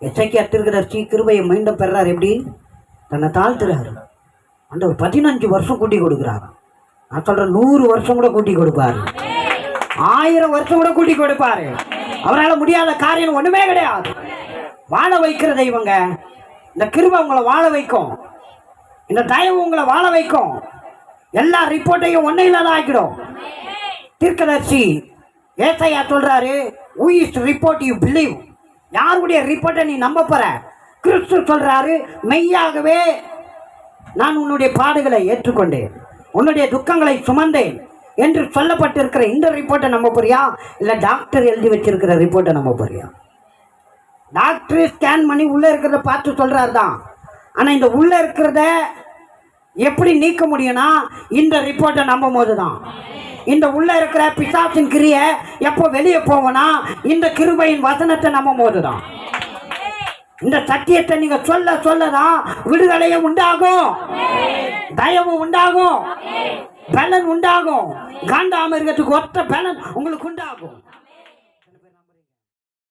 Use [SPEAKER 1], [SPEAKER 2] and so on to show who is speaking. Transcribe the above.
[SPEAKER 1] எச்சைக்கு ஸ்ரீ கிருபையை மீண்டும் பெறார். எப்படி? தன்னை தாழ்த்துறாரு அந்த ஒரு பதினஞ்சு வருஷம் கூட்டி கொடுக்குறாரு. நான் சொல்றேன் நூறு வருஷம் கூட கூட்டி கொடுப்பாரு. ஆயிரம் வருஷம் கூட கூட்டி கொடுப்பாரு. அவரால் முடியாத காரியம் ஒண்ணுமே கிடையாது. வாழ வைக்கிற தெய்வங்க. இந்த கிருபை உங்களை வாழ வைக்கும். இந்த தயவு உங்களை வாழ வைக்கும். எல்லா ரிப்போர்ட்டையும் ஒன்றை தான் ஆக்கிடும். தீர்க்கதர்சி ஏசையா சொல்றாரு who is report you believe யாருடைய ரிப்போர்ட்டை நீ நம்ப போற கிறிஸ்து சொல்றாரு மெய்யாகவே நான் உன்னுடைய பாடுகளை ஏற்றுக்கொண்டேன். உன்னுடைய துக்கங்களை சுமந்தேன் என்று சொல்லப்பட்டிருக்கிற இந்த ரிப்போர்ட்டை நம்ப போறியா இல்லை டாக்டர் எழுதி வச்சிருக்கிற ரிப்போர்ட்டை நம்ப போறியா டாக்டர் ஸ்கேன் பண்ணி உள்ளே இருக்கிறத பார்த்து சொல்கிறாரு தான் ஆனால் இந்த உள்ளே இருக்கிறத எப்படி நீக்க முடியும்னா இந்த ரிப்போர்ட்டை நம்பும் போது தான் இந்த உள்ள இருக்கிற பிசாசின் கிரியை எப்போ வெளியே போவோம்னா இந்த கிருபையின் வசனத்தை நம்ம போதுதான் இந்த சத்தியத்தை நீங்க சொல்ல சொல்லதான் விடுதலையும் உண்டாகும். தயவும் உண்டாகும். பலன் உண்டாகும். காண்டாமிருகத்துக்கு ஒத்த பலன் உங்களுக்கு உண்டாகும்.